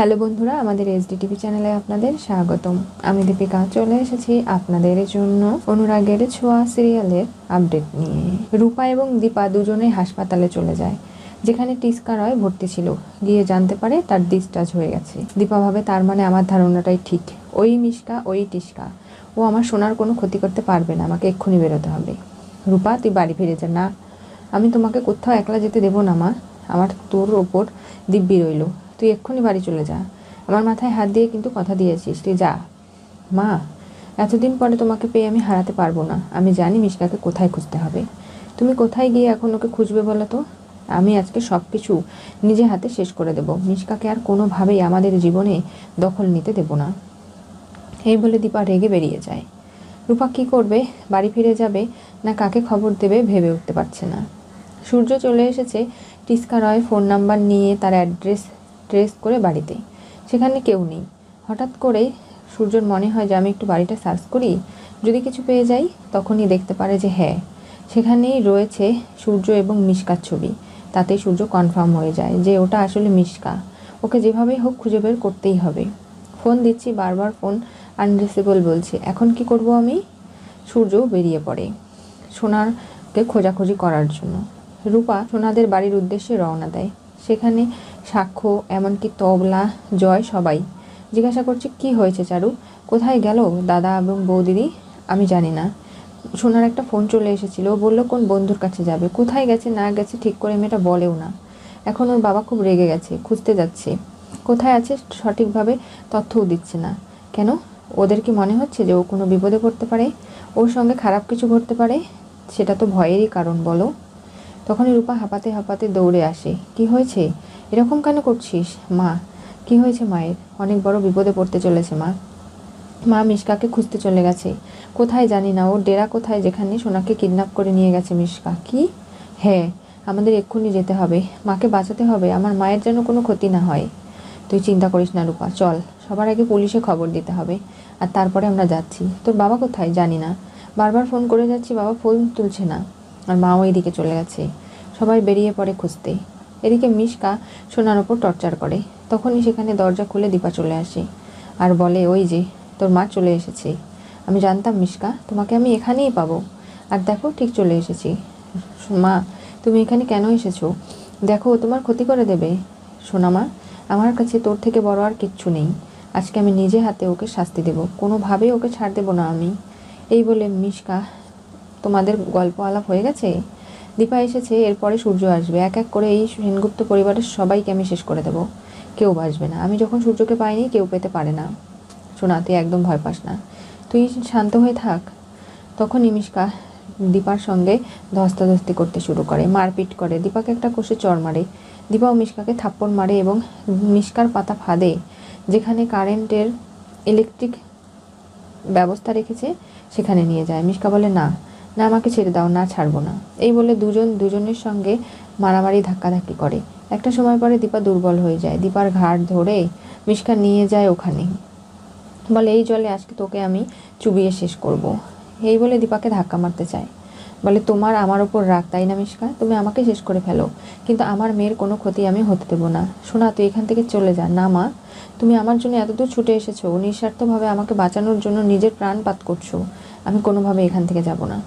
Hello বন্ধুরা, আমাদের SD TV চ্যানেলে আপনাদের স্বাগতম। আমি দীপিকা, চলে এসেছি আপনাদের জন্য অনুরাগের ছোঁয়া সিরিয়ালের আপডেট নিয়ে। রূপা এবং দীপা দুজনেই হাসপাতালে চলে যায়, যেখানে টিস্কা রয় ভর্তি ছিল। গিয়ে জানতে পারে তার ডিসচার্জ হয়ে গেছে। দীপা ভাবে, তার মানে আমার ধারণাটাই ঠিক। ওই মিশকা, ওই টিস্কা। ও আমার সোনার কোনো ক্ষতি করতে পারবে না, আমাকে এক্ষুনি বেরোতে হবে। রূপা, তুই বাড়ি ফিরে যা। না, আমি তোমাকে কোথাও একলা যেতে দেবো না, মা। আমার তোর ওপর দিব্যি রইল। তুই এক্ষুনি বাড়ি চলে যা। আমার মাথায় হাত দিয়ে কিন্তু কথা দিয়েছিস। তুই যা। মা, এতদিন পরে তোমাকে পেয়ে আমি হারাতে পারব না। আমি জানি মিশকাকে কোথায় খুঁজতে হবে। তুমি কোথায় গিয়ে এখন ওকে খুঁজবে বলো তো? আমি আজকে সব কিছু নিজে হাতে শেষ করে দেব। মিশকাকে আর কোনোভাবেই আমাদের জীবনে দখল নিতে দেব না। এই বলে দীপা রেগে বেরিয়ে যায়। রূপা কী করবে? বাড়ি ফিরে যাবে? না কাকে খবর দেবে ভেবে উঠতে পারছে না। সূর্য চলে এসেছে। টিস্কা রয় ফোন নাম্বার নিয়ে তার অ্যাড্রেস ট্রেস করে বাড়িতে। সেখানে কেউ নেই। হঠাৎ করে সূর্যর মনে হয় যে আমি একটু বাড়িটা সার্চ করি। যদি কিছু পেয়ে যাই, তখনই দেখতে পারে যে হ্যাঁ সেখানেই রয়েছে সূর্য এবং মিশকার ছবি। তাতেই সূর্য কনফার্ম হয়ে যায় যে ওটা আসলে মিশকা। ওকে যেভাবেই হোক খুঁজে বের করতেই হবে। ফোন দিচ্ছি, বারবার ফোন আনরিসেবল বলছে। এখন কি করব আমি? সূর্য বেরিয়ে পড়ে সোনারকে খোঁজাখুঁজি করার জন্য। রূপা সোনাদের বাড়ির উদ্দেশ্যে রওনা দেয়। সেখানে সাক্ষ্য, এমনকি তবলা, জয় সবাই। জিজ্ঞাসা করছে, কি হয়েছে চারু? কোথায় গেল দাদা এবং বৌদিদি? আমি জানি না। সোনার একটা ফোন চলে এসেছিল ও বলল, কোন বন্ধুর কাছে যাবে? কোথায় গেছে, না গেছে, ঠিক করে মেয়েটা বলেও না। এখন ওর বাবা খুব রেগে গেছে, খুঁজতে যাচ্ছে। কোথায় আছে সঠিকভাবে তথ্যও দিচ্ছে না। কেন? ওদের কি মনে হচ্ছে যে ও কোনো বিপদে পড়তে পারে? ওর সঙ্গে খারাপ কিছু ঘটতে পারে? সেটা তো ভয়েরই কারণ, বলো। তখনই রূপা হাঁপাতে হাঁপাতে দৌড়ে আসে। কি হয়েছে? এরকম কেন করছিস? মা, কি হয়েছে মায়ের? অনেক বড় বিপদে পড়তে চলেছে মা। মা মিশকাকে খুঁজতে চলে গেছে। কোথায় জানি না, ওর ডেরা কোথায় যেখানে সোনাকে কিডন্যাপ করে নিয়ে গেছে মিশকা। কি? হ্যাঁ আমাদের এক্ষুনি যেতে হবে। মাকে বাঁচাতে হবে, আমার মায়ের যেন কোনো ক্ষতি না হয়। তুই চিন্তা করিস না রূপা, চল, সবার আগে পুলিশে খবর দিতে হবে, আর তারপরে আমরা যাচ্ছি। তোর বাবা কোথায়? জানি না। বারবার ফোন করে যাচ্ছি, বাবা ফোন তুলছে না। আর মাও এইদিকে চলে গেছে। সবাই বেরিয়ে পড়ে খুঁজতে। এদিকে মিশকা সোনার ওপর টর্চার করে। তখনই সেখানে দরজা খুলে দীপা চলে আসে আর বলে, ওই যে, তোর মা চলে এসেছে। আমি জানতাম মিশকা, তোমাকে আমি এখানেই পাবো। আর দেখো, ঠিক চলে এসেছি। মা, তুমি এখানে কেন এসেছ? দেখো তোমার ক্ষতি করে দেবে। সোনা মা, আমার কাছে তোর থেকে বড় আর কিচ্ছু নেই। আজকে আমি নিজে হাতে ওকে শাস্তি দেব। কোনোভাবেই ওকে ছাড় দেবো না আমি। এই বলে মিশকা তোমাদের গল্প আলাপ হয়ে গেছে? দীপা এসেছে, এরপরে সূর্য আসবে। এক এক করে এই সেনগুপ্ত পরিবারের সবাইকে আমি শেষ করে দেব। কেউ বাঁচবে না। আমি যখন সূর্যকে পাইনি, কেউ পেতে পারে না। শোনা তুই একদম ভয় পাস না। তুই শান্ত হয়ে থাক। তখন নিমিষ্কা দীপার সঙ্গে ধস্তাধস্তি করতে শুরু করে, মারপিট করে। দীপাকে একটা কষে চর মারে। দীপা ও মিশকাকে থাপ্পড় মারে এবং মিশকার পাতা ফাঁদে, যেখানে কারেন্টের ইলেকট্রিক ব্যবস্থা রেখেছে, সেখানে নিয়ে যায়। মিশকা বলে, না না, আমাকে ছেড়ে দাও, না ছাড়বো না। এই বলে দুজন, দুজনের সঙ্গে মারামারি ধাক্কাধাক্কি করে। একটা সময় পরে দীপা দুর্বল হয়ে যায়। দীপার ঘাট ধরে মিশকা নিয়ে যায় ওখানে। বলে, এই জলে আজকে তোকে আমি চুবিয়ে শেষ করব। এই বলে দীপাকে ধাক্কা মারতে চায়। বলে, তোমার আমার ওপর রাগ, তাই না মিশকা তুমি আমাকে শেষ করে ফেলো। কিন্তু আমার মেয়ের কোনো ক্ষতি আমি হতে দেবো না। শোনা, তুই এখান থেকে চলে যা। না, মা, তুমি আমার জন্য এতদূর ছুটে এসেছ। নিঃস্বার্থভাবে আমাকে বাঁচানোর জন্য নিজের প্রাণপাত করছ। আমি কোনোভাবে এখান থেকে যাব না।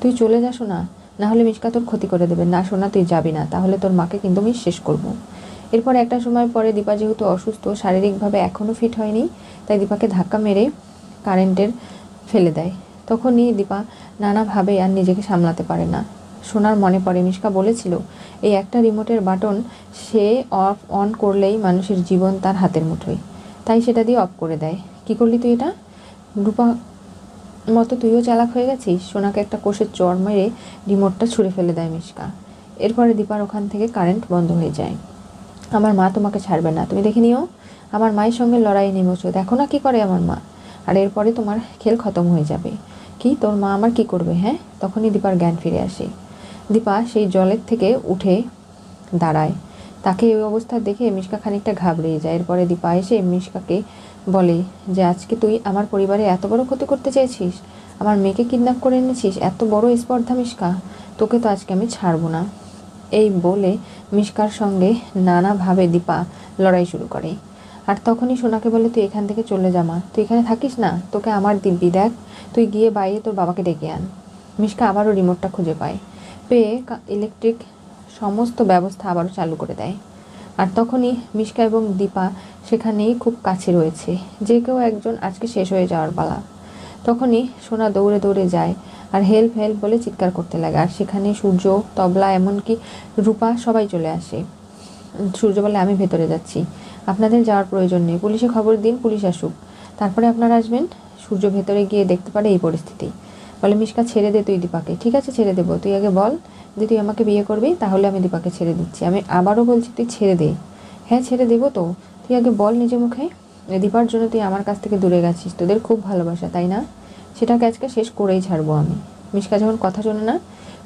তুই চলে যা শোনা না হলে মিশকা তোর ক্ষতি করে দেবে। না শোনা তুই যাবি না। তাহলে তোর মাকে কিন্তু আমি শেষ করব। এরপর একটা সময় পরে দীপা যেহেতু অসুস্থ, শারীরিকভাবে এখনও ফিট হয়নি, তাই দীপাকে ধাক্কা মেরে কারেন্টের ফেলে দেয়। তখনই দীপা নানাভাবে আর নিজেকে সামলাতে পারে না। সোনার মনে পড়ে, মিশকা বলেছিল, এই একটা রিমোটের বাটন সে অফ অন করলেই মানুষের জীবন তার হাতের মুঠোয়। তাই সেটা দিয়ে অফ করে দেয়। কি করলি তুই এটা? রূপা মতো তুইও চালাক হয়ে গেছিস? সোনাকে একটা কোষের চর মেরে রিমোটটা ছুঁড়ে ফেলে দেয় মিশকা। এরপরে দীপার ওখান থেকে কারেন্ট বন্ধ হয়ে যায়। আমার মা তোমাকে ছাড়বে না, তুমি দেখে নিও। আমার মায়ের সঙ্গে লড়াই নেমেছো দেখো না কী করে আমার মা। আর এরপরে তোমার খেল খতম হয়ে যাবে। কি? তোর মা আমার কি করবে হ্যাঁ? তখনই দীপার জ্ঞান ফিরে আসে। দীপা সেই জলের থেকে উঠে দাঁড়ায়। তাকে এই অবস্থা দেখে মিশকা খানিকটা ঘাবড়িয়ে যায়। এরপরে দীপা এসে মিশকাকে বলে যে, আজকে তুই আমার পরিবারে এত বড় ক্ষতি করতে চেয়েছিস আমার মেয়েকে কিডন্যাপ করে এনেছিস? এত বড় স্পর্ধা মিশকা? তোকে তো আজকে আমি ছাড়বো না। এই বলে মিশকার সঙ্গে নানাভাবে দীপা লড়াই শুরু করে। আর তখনই সোনাকে বলে, তুই এখান থেকে চলে জামা তুই এখানে থাকিস না। তোকে আমার দিব্যি দেখ। তুই গিয়ে বাইরে তোর বাবাকে ডেকে আন। মিশকা আবারও রিমোটটা খুঁজে পায়। পেয়ে ইলেকট্রিক সমস্ত ব্যবস্থা আবারও চালু করে দেয়। আর তখনই মিশকা এবং দীপা সেখানেই খুব কাছে রয়েছে। যে কেউ একজন আজকে শেষ হয়ে যাওয়ার পালা। তখনই সোনা দৌড়ে দৌড়ে যায় আর হেল্প হেল্প বলে চিৎকার করতে লাগে। আর সেখানে সূর্য, তবলা এমনকি রূপা সবাই চলে আসে। সূর্য বলে, আমি ভেতরে যাচ্ছি। আপনাদের যাওয়ার প্রয়োজন নেই। পুলিশে খবর দিন, পুলিশ আসুক। তারপরে আপনারা আসবেন। সূর্য ভেতরে গিয়ে দেখতে পারে এই পরিস্থিতি। বলে, মিশকা, ছেড়ে দে তুই দীপাকে। ঠিক আছে, ছেড়ে দেবো। তুই আগে বল যে তুই আমাকে বিয়ে করবি, তাহলে আমি দীপাকে ছেড়ে দিচ্ছি। আমি আবারও বলছি, তুই ছেড়ে দে। হ্যাঁ ছেড়ে দেবো তো। তুই আগে বল নিজে মুখে দীপার জন্য তুই আমার কাছ থেকে দূরে গেছিস। তোদের খুব ভালোবাসা, তাই না? সেটাকে আজকে শেষ করেই ছাড়বো আমি। মিশকা যখন কথা শোনে না,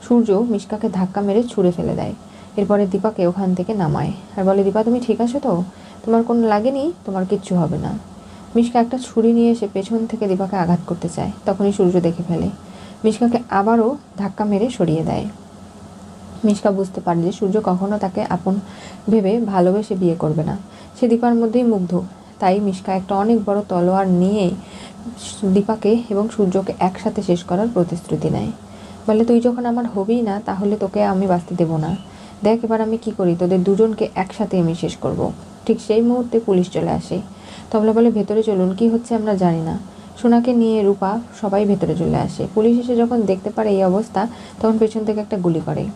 সূর্য মিশকাকে ধাক্কা মেরে ছুঁড়ে ফেলে দেয়। এরপরে দীপাকে ওখান থেকে নামায়। আর বলে, দীপা, তুমি ঠিক আছো তো? তোমার কোনো লাগেনি? তোমার কিচ্ছু হবে না। মিশকা একটা ছুরি নিয়ে এসে পেছন থেকে দীপাকে আঘাত করতে চায়। তখনই সূর্য দেখে ফেলে। মিশকাকে আবারও ধাক্কা মেরে সরিয়ে দেয়। মিশকা বুঝতে পারে যে সূর্য কখনো তাকে আপন ভেবে ভালোবেসে বিয়ে করবে না। সে দীপার মধ্যেই মুগ্ধ। তাই মিশকা একটা অনেক বড় তলোয়ার নিয়ে দীপাকে এবং সূর্যকে একসাথে শেষ করার প্রতিশ্রুতি নেয়। বলে, তুই যখন আমার হবেই না, তাহলে তোকে আমি বাঁচতে দেবো না। দেখ এবার আমি কি করি। তোদের দুজনকে একসাথে আমি শেষ করব। ঠিক সেই মুহূর্তে পুলিশ চলে আসে। তবলা বলে ভেতরে চলুন, কি হচ্ছে আমরা জানি না। সোনাকে নিয়ে রূপা সবাই ভেতরে চলে আসে। পুলিশ এসে যখন দেখতে পারে এই অবস্থা, তখন পেছন থেকে একটা গুলি করে।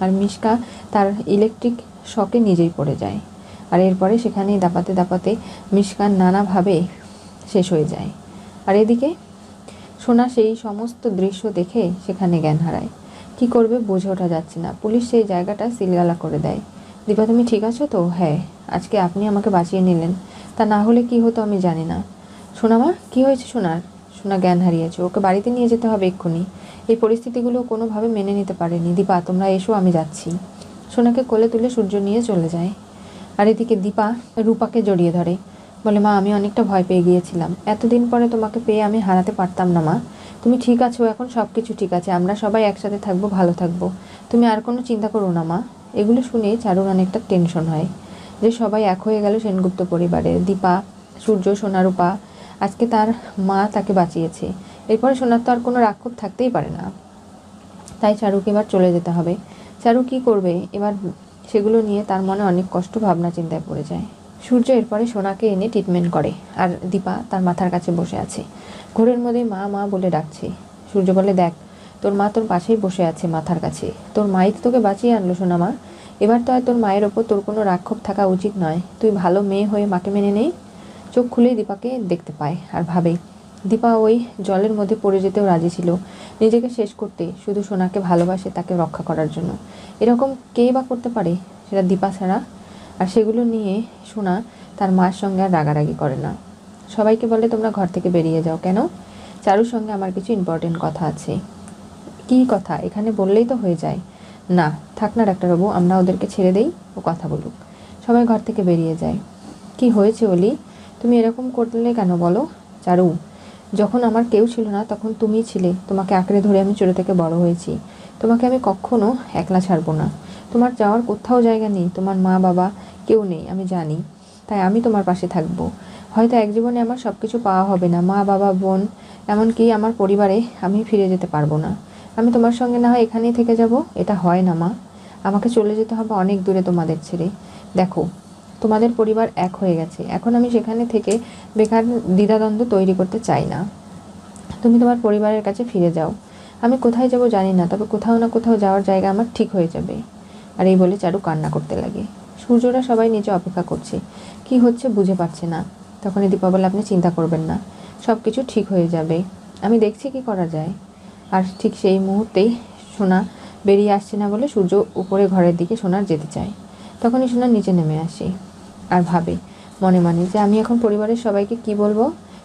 আর মিশকা তার ইলেকট্রিক শকে নিজেই পড়ে যায়। আর এরপরে সেখানেই দাপাতে দাপাতে মিশকা নানাভাবে শেষ হয়ে যায়। আর এদিকে সোনা সেই সমস্ত দৃশ্য দেখে সেখানে জ্ঞান হারায়। কি করবে বুঝে ওঠা যাচ্ছে না। পুলিশ সেই জায়গাটা সিলগালা করে দেয়। দীপা, তুমি ঠিক আছো তো? হ্যাঁ আজকে আপনি আমাকে বাঁচিয়ে নিলেন। তা না হলে কি হতো আমি জানি না। সোনামা কি হয়েছে সোনার? সোনা জ্ঞান হারিয়েছে, ওকে বাড়িতে নিয়ে যেতে হবে এক্ষুনি। এই পরিস্থিতিগুলো কোনোভাবে মেনে নিতে পারেনি। দীপা, তোমরা এসো, আমি যাচ্ছি। সোনাকে কোলে তুলে সূর্য নিয়ে চলে যায়। আর এদিকে দীপা রূপাকে জড়িয়ে ধরে। বলে, মা, আমি অনেকটা ভয় পেয়ে গিয়েছিলাম। এতদিন পরে তোমাকে পেয়ে আমি হারাতে পারতাম না, মা। তুমি ঠিক আছো, এখন সব কিছু ঠিক আছে। আমরা সবাই একসাথে থাকব, ভালো থাকব। তুমি আর কোনো চিন্তা করো না, মা। এগুলো শুনে চারুর অনেকটা টেনশন হয়। যে সবাই এক হয়ে গেল সেনগুপ্ত পরিবারে। দীপা, সূর্য, সোনারূপা। আজকে তার মা তাকে বাঁচিয়েছে। এরপরে সোনার তো আর কোনো রাক্ষস থাকতেই পারে না। তাই চারুকে এবার চলে যেতে হবে। চারু কি করবে? এবার সেগুলো নিয়ে তার মনে অনেক কষ্ট ভাবনা চিন্তায় পড়ে যায়। সূর্য এরপরে সোনাকে এনে ট্রিটমেন্ট করে আর দীপা তার মাথার কাছে বসে আছে। ঘোরের মধ্যে মা মা বলে ডাকছে। সূর্য বলে, দেখ, তোর মা তোর পাশেই বসে আছে মাথার কাছে। তোর মাই তোকে বাঁচিয়ে আনলো সোনা মা এবার তো আর তোর মায়ের ওপর তোর কোনো রাক্ষোভ থাকা উচিত নয়। তুই ভালো মেয়ে হয়ে মাকে মেনে নেই। চোখ খুলেই দীপাকে দেখতে পায় আর ভাবে, দীপা ওই জলের মধ্যে পড়ে যেতেও রাজি ছিল। নিজেকে শেষ করতে শুধু সোনাকে ভালোবাসে তাকে রক্ষা করার জন্য। এরকম কে বা করতে পারে? সেটা দীপা ছাড়া। আর সেগুলো নিয়ে সোনা তার মার সঙ্গে আর রাগারাগি করে না। সবাইকে বলে, তোমরা ঘর থেকে বেরিয়ে যাও কেন? চারুর সঙ্গে আমার কিছু ইম্পর্টেন্ট কথা আছে। কী কথা? এখানে বললেই তো হয়ে যায়। না, থাক না ডাক্তারবাবু, আমরা ওদেরকে ছেড়ে দেই, ও কথা বলুক। সবাই ঘর থেকে বেরিয়ে যায়। কি হয়েছে অলি? তুমি এরকম করলে কেন বলো? চারু, যখন আমার কেউ ছিল না, তখন তুমি ছিলে। তোমাকে আঁকড়ে ধরে আমি ছোটো থেকে বড় হয়েছি। তোমাকে আমি কখনো একলা ছাড়বো না। তোমার যাওয়ার কোথাও জায়গা নেই। তোমার মা, বাবা কেউ নেই, আমি জানি। তাই আমি তোমার পাশে থাকব। হয়তো এক জীবনে আমার সব কিছু পাওয়া হবে না। মা, বাবা, বোন, এমনকি আমার পরিবারে আমি ফিরে যেতে পারব না। আমি তোমার সঙ্গে না হয় এখানেই থেকে যাব। এটা হয় না, মা। আমাকে চলে যেতে হবে অনেক দূরে তোমাদের ছেড়ে। দেখো, তোমাদের পরিবার এক হয়ে গেছে। এখন আমি সেখানে থেকে বেকার দ্বিধাদ্বন্দ্ব তৈরি করতে চাই না। তুমি তোমার পরিবারের কাছে ফিরে যাও। আমি কোথায় যাব জানি না, তবে কোথাও না কোথাও যাওয়ার জায়গা আমার ঠিক হয়ে যাবে। আর এই বলে চারু কান্না করতে লাগে। সূর্যরা সবাই নিচে অপেক্ষা করছে। কি হচ্ছে বুঝে পারছে না। তখনই দীপা বলে আপনি চিন্তা করবেন না। সব কিছু ঠিক হয়ে যাবে। আমি দেখছি কি করা যায়। আর ঠিক সেই মুহূর্তেই সোনা বেরিয়ে আসছে না বলে সূর্য উপরে ঘরের দিকে সোনার যেতে চায়। তখনই সোনা নিচে নেমে আসে আর ভাবে, মনে মানে যে আমি এখন পরিবারের সবাইকে কি বলব?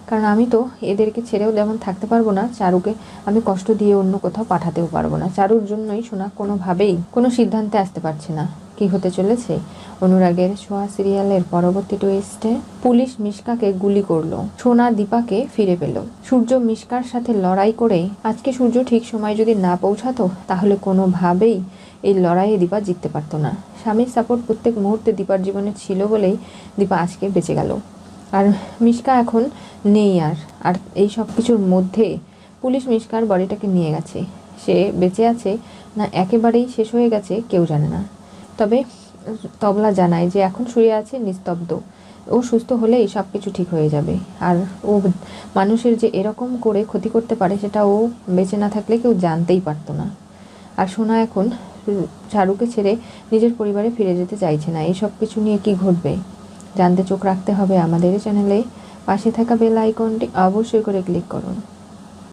কারণ আমি তো এদেরকে ছেড়েও যেমন থাকতে পারব না, চারুকে আমি কষ্ট দিয়ে অন্য কোথাও পাঠাতেও পারব না। চারুর জন্যই সোনা কোনোভাবেই কোনো সিদ্ধান্তে আসতে পারছে না। কি হতে চলেছে? অনুরাগের সোয়া সিরিয়ালের পরবর্তী টুইস্টে পুলিশ মিশকাকে গুলি করল। সোনা দীপাকে ফিরে পেল। সূর্য মিশকার সাথে লড়াই করে আজকে সূর্য ঠিক সময় যদি না পৌঁছাতো, তাহলে কোনোভাবেই এই লড়াইয়ে দীপা জিততে পারতো না। স্বামীর সাপোর্ট প্রত্যেক মুহূর্তে দীপার জীবনে ছিল বলেই দীপা আজকে বেঁচে গেল। আর মিশকা এখন নেই আর আর এই সব কিছুর মধ্যে পুলিশ মিশকার বডিটাকে নিয়ে গেছে। সে বেঁচে আছে না একেবারেই শেষ হয়ে গেছে কেউ জানে না। তবে তবলা জানায় যে এখন শুয়ে আছে নিস্তব্ধ। ও সুস্থ হলেই সব কিছু ঠিক হয়ে যাবে। আর ও মানুষের যে এরকম করে ক্ষতি করতে পারে সেটা ও বেঁচে না থাকলে কেউ জানতেই পারতো না। আর সোনা এখন চারুকে ছেড়ে নিজের পরিবারে ফিরে যেতে চাইছে না। এই সব কিছু নিয়ে কি ঘটবে? জানতে চোখ রাখতে হবে আমাদের চ্যানেলে। পাশে থাকা বেল আইকনটি অবশ্যই করে ক্লিক করুন।